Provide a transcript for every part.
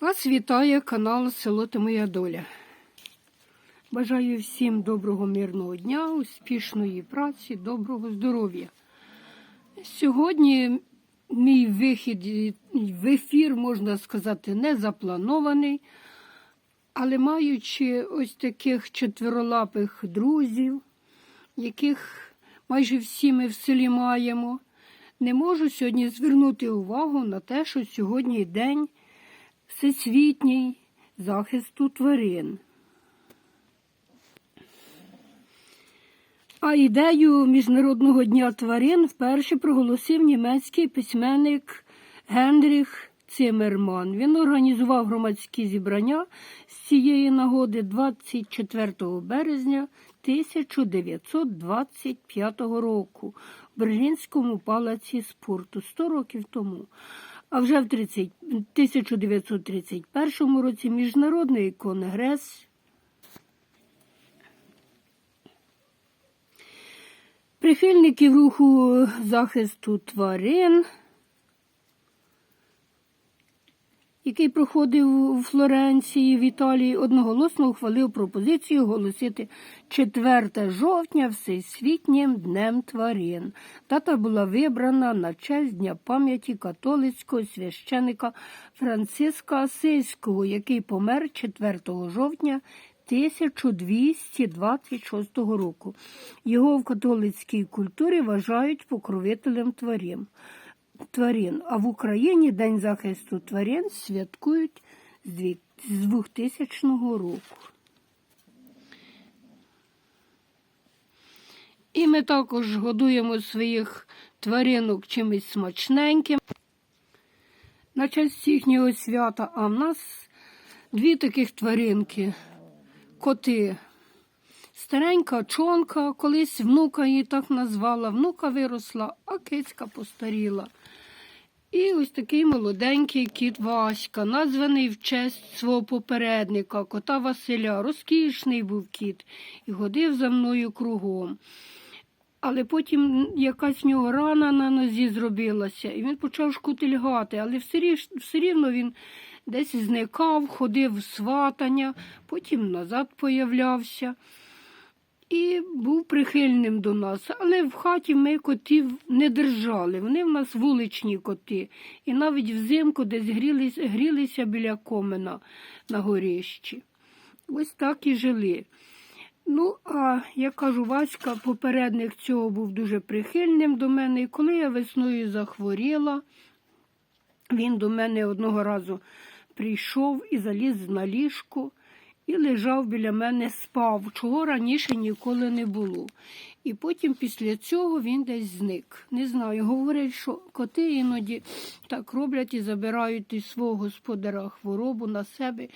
Вас вітає канал Село та Моя Доля. Бажаю всім доброго мирного дня, успішної праці, доброго здоров'я. Сьогодні мій вихід в ефір, можна сказати, не запланований, але маючи ось таких четверолапих друзів, яких майже всі ми в селі маємо, не можу сьогодні звернути увагу на те, що сьогодні день всесвітній захисту тварин. А ідею Міжнародного дня тварин вперше проголосив німецький письменник Генріх Цимерман. Він організував громадські зібрання з цієї нагоди 24 березня 1925 року в Берлінському палаці спорту 100 років тому. А вже в 30, 1931 році Міжнародний конгрес прихильників руху захисту тварин, який проходив у Флоренції в Італії, одноголосно ухвалив пропозицію оголосити 4 жовтня Всесвітнім днем тварин. Дата була вибрана на честь Дня пам'яті католицького священика Франциска Асильського, який помер 4 жовтня 1226 року. Його в католицькій культурі вважають покровителем тварин. Тварин. А в Україні День захисту тварин святкують з 2000 року. І ми також годуємо своїх тваринок чимось смачненьким. На честь їхнього свята, а в нас дві таких тваринки коти. Старенька чонка, колись внука її так назвала, внука виросла, а кицька постаріла. І ось такий молоденький кіт Васька, названий в честь свого попередника, кота Василя. Розкішний був кіт і ходив за мною кругом. Але потім якась в нього рана на нозі зробилася, і він почав шкутильгати, але все, рівно він десь зникав, ходив в сватання, потім назад появлявся прихильним до нас. Але в хаті ми котів не держали. Вони в нас вуличні коти. І навіть взимку десь грілися, грілися біля комина на горищі. Ось так і жили. Ну, а я кажу, Васька, попередник цього був дуже прихильним до мене. І коли я весною захворіла, він до мене одного разу прийшов і заліз на ліжку і лежав біля мене, спав, чого раніше ніколи не було. І потім після цього він десь зник. Не знаю. Говорять, що коти іноді так роблять і забирають із свого господара хворобу на себе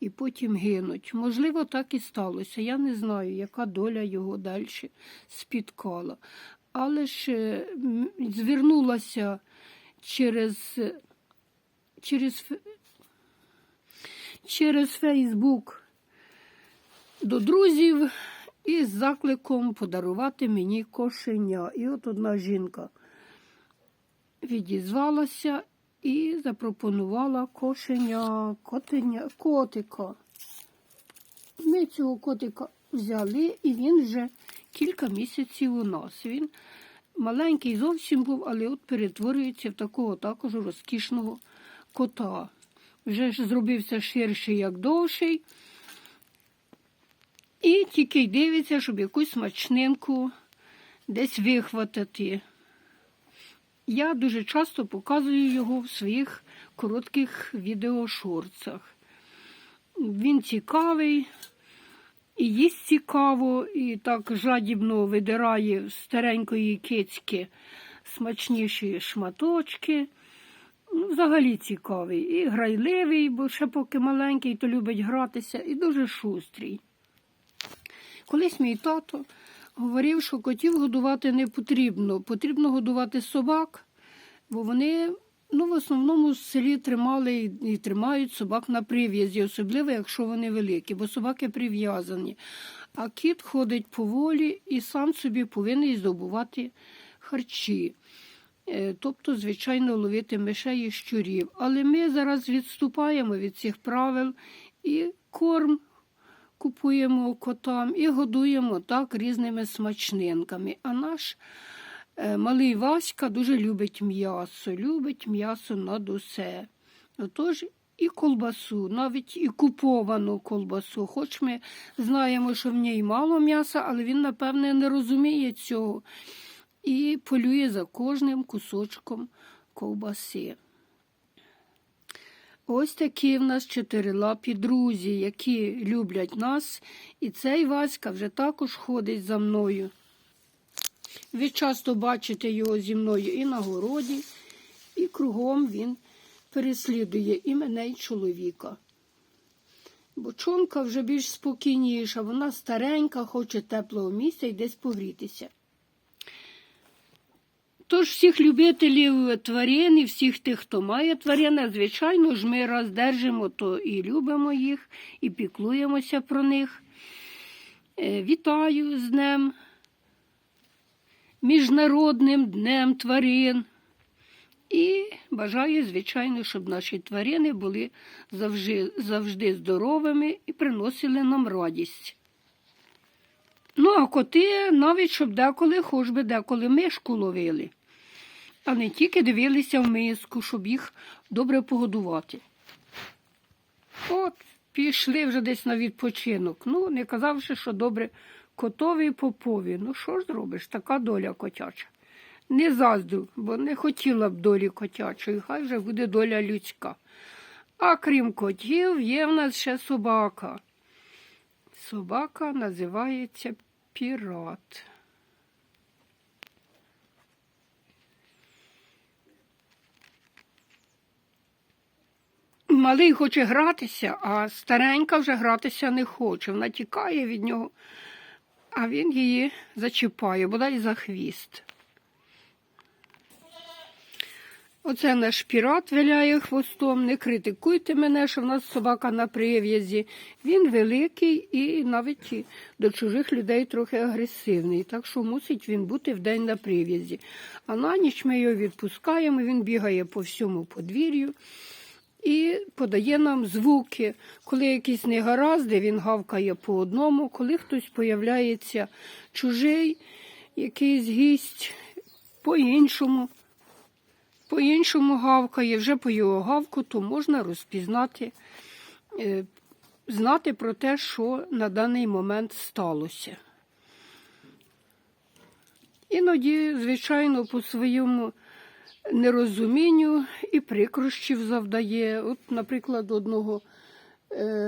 і потім гинуть. Можливо, так і сталося. Я не знаю, яка доля його далі спіткала. Але ж е, звернулася через, через, через Фейсбук до друзів із закликом подарувати мені кошеня. І от одна жінка відізвалася і запропонувала кошеня, котеня, котика. Ми цього котика взяли, і він вже кілька місяців у нас. Він маленький зовсім був, але от перетворюється в такого також розкішного кота. Вже ж зробився ширший, як довший. І тільки й дивиться, щоб якусь смачнинку десь вихватити. Я дуже часто показую його в своїх коротких відеошорцах. Він цікавий, і їсть цікаво, і так жадібно видирає з старенької кицьки смачніші шматочки. Ну, взагалі цікавий. І грайливий, бо ще поки маленький, то любить гратися, і дуже шустрий. Колись мій тато говорив, що котів годувати не потрібно. Потрібно годувати собак, бо вони ну, в основному в селі тримали і- тримають собак на прив'язі, особливо якщо вони великі, бо собаки прив'язані. А кіт ходить поволі і сам собі повинен здобувати харчі. е, тобто, звичайно, ловити мишей і щурів. Але ми зараз відступаємо від цих правил і корм купуємо котам і годуємо так різними смачнинками. А наш е, малий Васька дуже любить м'ясо, любить м'ясо над усе. Отож, і колбасу, навіть і куповану колбасу. Хоч ми знаємо, що в ній мало м'яса, але він, напевне, не розуміє цього і полює за кожним кусочком ковбаси. Ось такі в нас чотирилапі друзі, які люблять нас, і цей Васька вже також ходить за мною. Ви часто бачите його зі мною і на городі, і кругом він переслідує і мене, і чоловіка. Бочонка вже більш спокійніша, вона старенька, хоче теплого місця і десь погрітися. Тож всіх любителів тварин і всіх тих, хто має тварини, звичайно ж, ми раз держимо, то і любимо їх, і піклуємося про них. Е, Вітаю з Днем, Міжнародним днем тварин. І бажаю, звичайно, щоб наші тварини були завжди, завжди здоровими і приносили нам радість. Ну, а коти навіть щоб деколи, хоч би деколи мишку ловили, а не тільки дивилися в миску, щоб їх добре погодувати. От, пішли вже десь на відпочинок. Ну, не казавши, що добре котові і попові. Ну, що ж зробиш, така доля котяча. Не заздрю, бо не хотіла б долі котячої, хай вже буде доля людська. А крім котів, є в нас ще собака. Собака називається пірат. Малий хоче гратися, а старенька вже гратися не хоче. Вона тікає від нього, а він її зачіпає, бодай за хвіст. Оце наш пірат виляє хвостом. Не критикуйте мене, що в нас собака на прив'язі. Він великий і навіть до чужих людей трохи агресивний. Так що мусить він бути вдень на прив'язі. А на ніч ми його відпускаємо, він бігає по всьому подвір'ю і подає нам звуки. Коли якісь негаразди, він гавкає по одному, коли хтось появляється чужий, якийсь гість по-іншому. По-іншому гавкає, вже по його гавку, то можна розпізнати, е, знати про те, що на даний момент сталося. Іноді, звичайно, по своєму нерозумінню і прикрощів завдає. От, наприклад, одного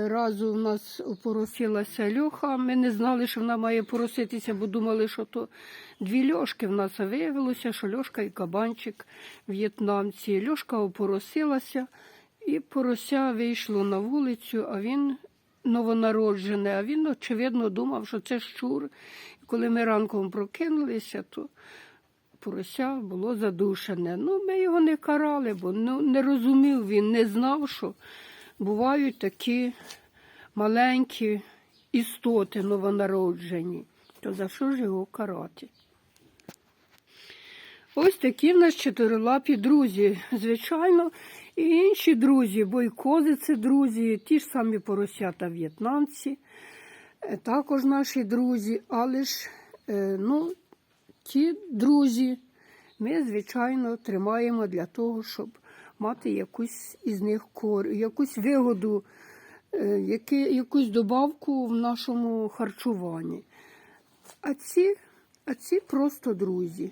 разу в нас опоросилася льоха. Ми не знали, що вона має пороситися, бо думали, що то дві льошки в нас а виявилося, що льошка і кабанчик в'єтнамці. Льошка опоросилася, і порося вийшло на вулицю, а він новонароджений, а він, очевидно, думав, що це щур. І коли ми ранком прокинулися, то порося було задушене. Ну, ми його не карали, бо ну, не розумів він, не знав, що бувають такі маленькі істоти новонароджені. То за що ж його карати? Ось такі в нас чотирилапі друзі. Звичайно, і інші друзі, бо і кози це друзі, ті ж самі поросята в'єтнамці, е, також наші друзі, але ж е, ну, ті друзі ми, звичайно, тримаємо для того, щоб мати якусь із них кор, якусь вигоду, е, яки, якусь добавку в нашому харчуванні. А ці, а ці просто друзі.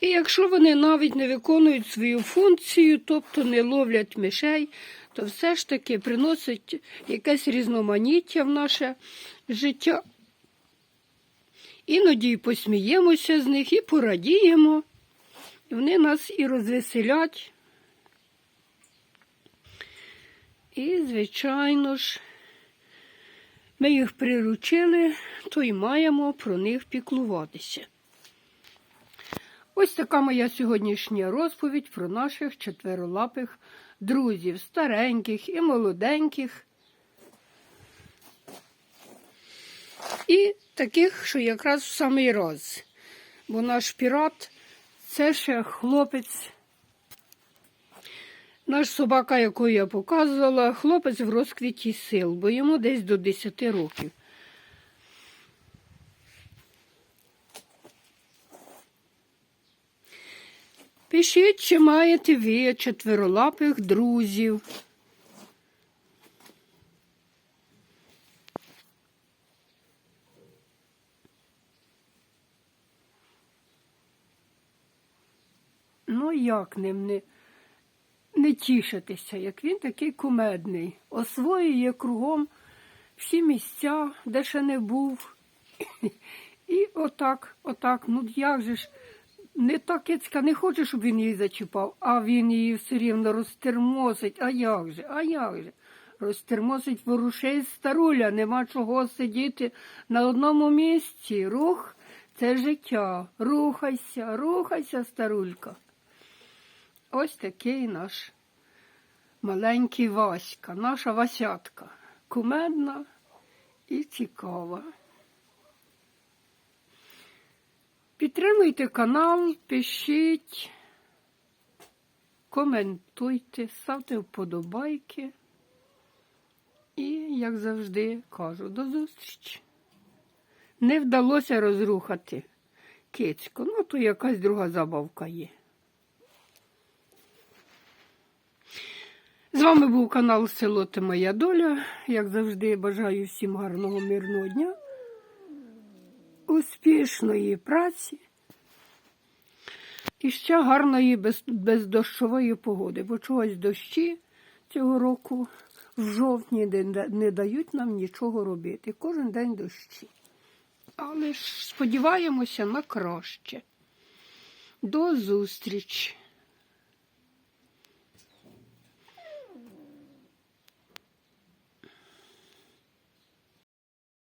І якщо вони навіть не виконують свою функцію, тобто не ловлять мишей, то все ж таки приносять якесь різноманіття в наше життя. Іноді посміємося з них і порадіємо. Вони нас і розвеселять. І, звичайно ж, ми їх приручили, то й маємо про них піклуватися. Ось така моя сьогоднішня розповідь про наших четверолапих друзів, стареньких і молоденьких. І таких, що якраз в самий раз. Бо наш пірат Це ще хлопець. Наш собака, яку я показувала, хлопець в розквіті сил, бо йому десь до 10 років. Пишіть, чи маєте ви четверолапих друзів. Ну, як ним не, не тішитися, як він такий кумедний. Освоює кругом всі місця, де ще не був. І отак, отак, ну як же ж, не та кицька не хоче, щоб він її зачіпав, а він її все рівно розтермосить. А як же, а як же? Розтермосить ворушей старуля, нема чого сидіти на одному місці. Рух це життя. Рухайся, рухайся, старулька. Ось такий наш маленький Васька, наша Васятка. Кумедна і цікава. Підтримуйте канал, пишіть, коментуйте, ставте вподобайки. І, як завжди, кажу, до зустрічі. Не вдалося розрухати кицьку, ну то якась друга забавка є. З вами був канал Село Ти Моя Доля. Як завжди, бажаю всім гарного мирного дня, успішної праці і ще гарної без, бездощової погоди, бо чогось дощі цього року в жовтні не, не дають нам нічого робити. Кожен день дощі. Але ж сподіваємося на краще. До зустрічі!